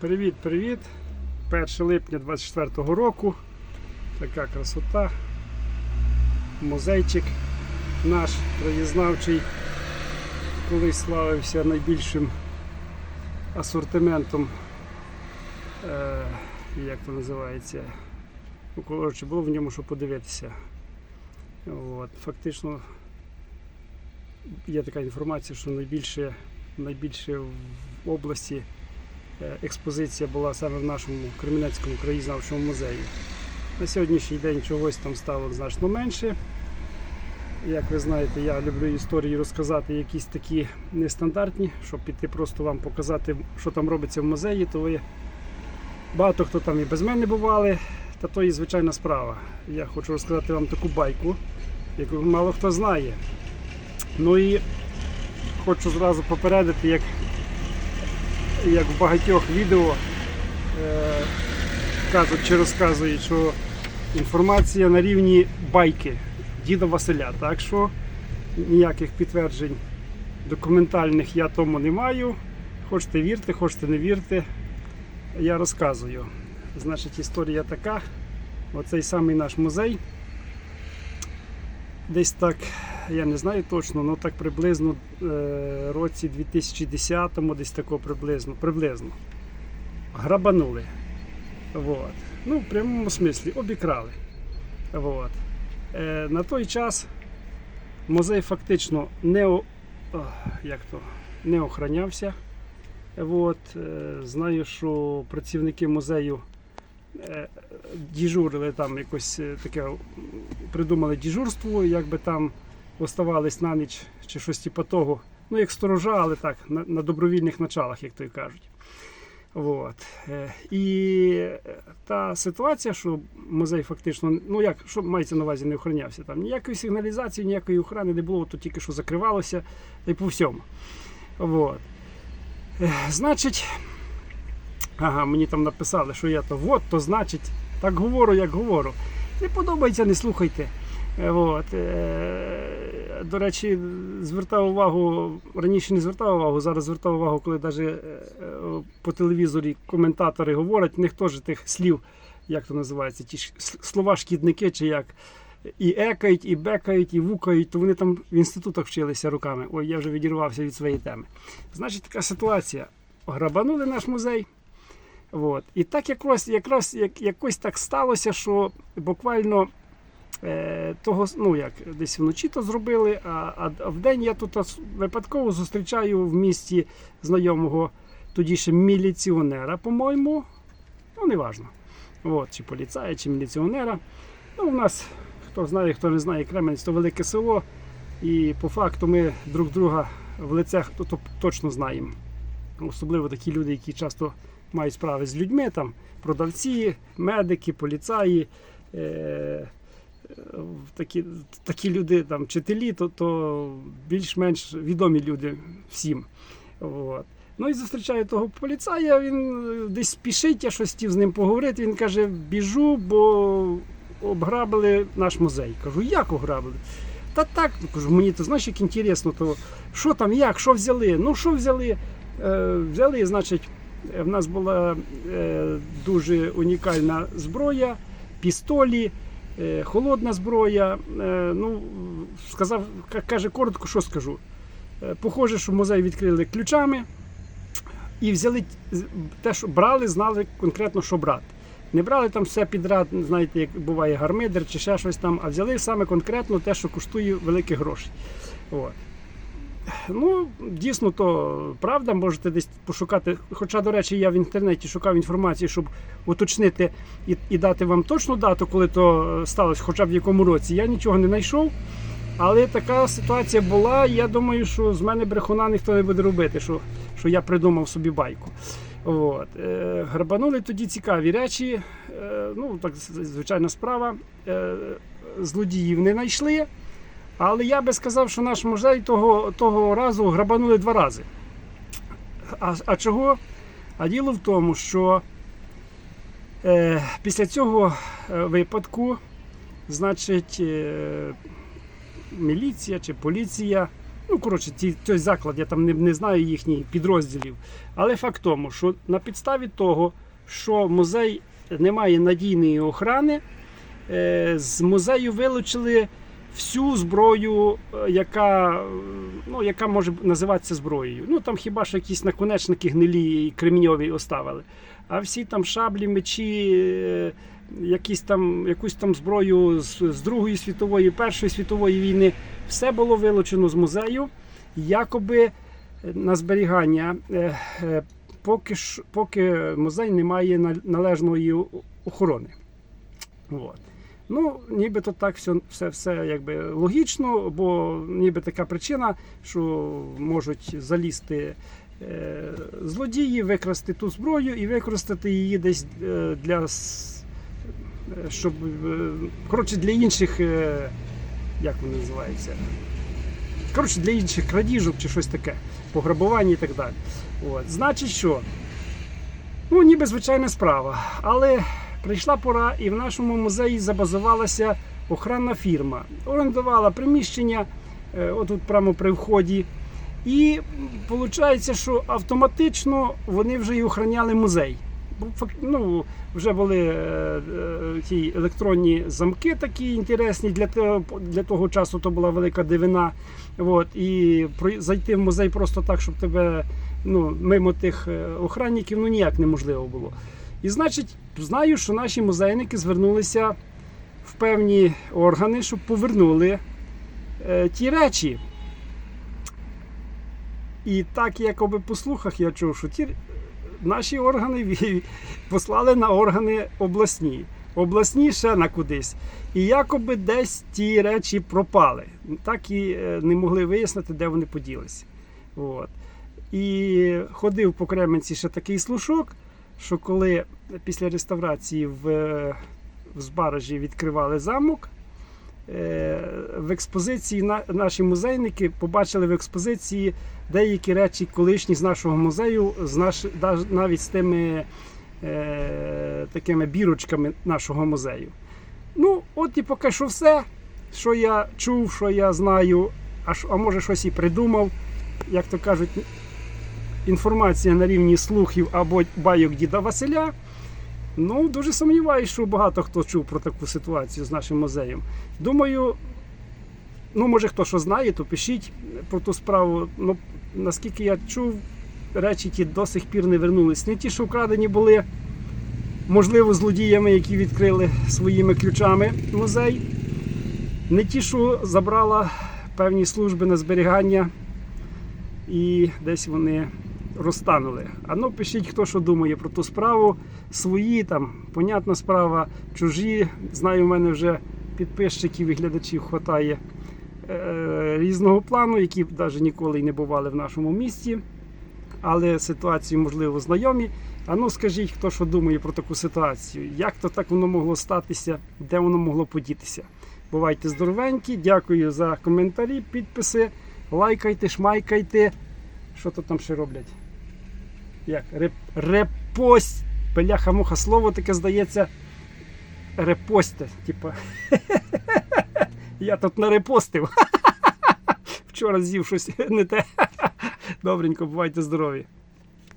Привіт-привіт! 1 липня 24 року. Така красота. Музейчик наш краєзнавчий, колись славився найбільшим асортиментом. Е, як то називається? Ну, коротше, було в ньому що подивитися. От, фактично є така інформація, що найбільше, найбільше в області експозиція була саме в нашому Кременецькому краєзнавчому музеї. На сьогоднішній день чогось там стало значно менше. Як ви знаєте, я люблю історії розказати якісь такі нестандартні, щоб піти просто вам показати, що там робиться в музеї, то ви багато хто там і без мене бували, та то і звичайна справа. Я хочу розказати вам таку байку, яку мало хто знає. Ну і хочу зразу попередити, як, як в багатьох відео е, кажуть чи розказують, що інформація на рівні байки діда Василя. Так що ніяких підтверджень документальних я тому не маю. Хочете вірте, хочете не вірте. Я розказую. Значить, історія така. Оцей самий наш музей. Десь так, я не знаю точно, але так приблизно е, році 2010-му, десь тако приблизно, приблизно. Грабанули. Вот. Ну, в прямому смислі, обікрали. Вот. Е, на той час музей фактично не, о- як то, не охранявся. От, е, знаю, що працівники музею е, там якось е, таке, придумали діжурство, якби там оставались на ніч чи щось типу того. Ну, як сторожа, але так, на, на добровільних началах, як то й кажуть. От. Е, І та ситуація, що музей фактично, ну як, що мається на увазі, не охоронявся. Там ніякої сигналізації, ніякої охорони не було, то тільки що закривалося й по всьому. От. Е, Значить, ага, мені там написали, що я то вот, то значить, так говорю, як говорю. Не подобається, не слухайте. Е, От. е, До речі, звертав увагу, раніше не звертав увагу, зараз звертав увагу, коли навіть по телевізорі коментатори говорять, в них теж тих слів, як то називається, ті слова шкідники, чи як і екають, і бекають, і вукають, то вони там в інститутах вчилися руками. Ой, я вже відірвався від своєї теми. Значить, така ситуація. Грабанули наш музей. От. І так якраз, якраз як, якось так сталося, що буквально е, того, ну як, десь вночі то зробили, а, а, а вдень я тут випадково зустрічаю в місті знайомого тоді ще міліціонера, по-моєму. Ну, неважно. От, чи поліцая, чи міліціонера. Ну, у нас, хто знає, хто не знає, Кременець то велике село. І по факту ми друг друга в лицях то, то точно знаємо. Особливо такі люди, які часто мають справи з людьми, там продавці, медики, поліцаї. Е- е, такі, такі люди, там, вчителі, то, то більш-менш відомі люди всім. От. Ну і зустрічаю того поліцая, він е, десь спішить, я щось хотів з ним поговорити. Він каже: біжу, бо обграбили наш музей. Кажу, як ограбили? Та так, ну, кажу, мені то знаєш, як інтересно, то що там, як, що взяли? Ну, що взяли? Е, взяли, значить, в нас була е, дуже унікальна зброя, пістолі, холодна зброя. Е, ну, сказав, каже, коротко, що скажу. Е, Похоже, що музей відкрили ключами і взяли те, що брали, знали конкретно, що брати. Не брали там все підряд, знаєте, як буває гармидер чи ще щось там, а взяли саме конкретно те, що коштує великі гроші. От. Ну, дійсно, то правда, можете десь пошукати. Хоча, до речі, я в інтернеті шукав інформацію, щоб уточнити і, і дати вам точну дату, коли то е, сталося, хоча б в якому році. Я нічого не знайшов. Але така ситуація була. Я думаю, що з мене брехуна ніхто не буде робити, що, що я придумав собі байку. От. Е, грабанули тоді цікаві речі. Е, ну, так, звичайна справа. Е, злодіїв не знайшли. Але я би сказав, що наш музей того, того разу грабанули два рази. А, а чого? А діло в тому, що е, після цього е, випадку, значить, е, міліція чи поліція Ну, коротше, той заклад, я там не, не знаю їхніх підрозділів. Але факт тому, що на підставі того, що музей не має надійної охорони, е, з музею вилучили всю зброю, е, яка, е, ну, яка може називатися зброєю. Ну там хіба що якісь наконечники гнилі і креміньові оставили. А всі там шаблі, мечі, е, якісь там, якусь там зброю з, з Другої світової, Першої світової війни, все було вилучено з музею, якоби на зберігання. Поки, поки музей не має належної охорони. От. Ну, нібито так все, все, все якби логічно, бо ніби така причина, що можуть залізти е, злодії, викрасти ту зброю і використати її десь е, для е, щоб е, коротше для інших, е, як вони називаються? Коротше, для інших крадіжок чи щось таке, пограбування і так далі. От. Значить, що? Ну, ніби звичайна справа. Але прийшла пора, і в нашому музеї забазувалася охранна фірма. Орендувала приміщення е, отут прямо при вході. І виходить, що автоматично вони вже і охороняли музей. Ну, вже були е, е, ті електронні замки такі інтересні для того, для того часу. То була велика дивина. От, і зайти в музей просто так, щоб тебе ну, мимо тих е, охранників ну, ніяк неможливо було. І значить, знаю, що наші музейники звернулися в певні органи, щоб повернули е, ті речі. І так, якоби по слухах я чув, що ті наші органи послали на органи обласні. Обласні ще на кудись. І якоби десь ті речі пропали. Так і е, не могли вияснити, де вони поділися. От. І ходив по Кременці ще такий слушок, що коли після реставрації в, в Збаражі відкривали замок, е, в експозиції наші музейники побачили в експозиції деякі речі колишні з нашого музею, з наш, навіть з тими е, такими бірочками нашого музею. Ну, от і поки що все, що я чув, що я знаю, а, а може щось і придумав. Як то кажуть, інформація на рівні слухів або байок діда Василя. Ну, дуже сумніваюся, що багато хто чув про таку ситуацію з нашим музеєм. Думаю, ну, може хто що знає, то пишіть про ту справу. Ну, наскільки я чув, речі ті до сих пір не вернулись. Не ті, що вкрадені були, можливо, злодіями, які відкрили своїми ключами музей. Не ті, що забрала певні служби на зберігання і десь вони розтанули. А ну пишіть, хто що думає про ту справу. Свої там, понятна справа, чужі. Знаю, в мене вже підписчиків і глядачів хватає е, різного плану, які навіть ніколи й не бували в нашому місті. Але ситуації, можливо, знайомі. А ну скажіть, хто що думає про таку ситуацію, як то так воно могло статися, де воно могло подітися. Бувайте здоровенькі, дякую за коментарі, підписи, лайкайте, шмайкайте. Що тут там ще роблять? Як? Реп... Репость! Бляха муха слово таке здається. Репостя. Типа. Я тут нарепостив. Вчора з'їв щось не те. Добренько, бувайте здорові.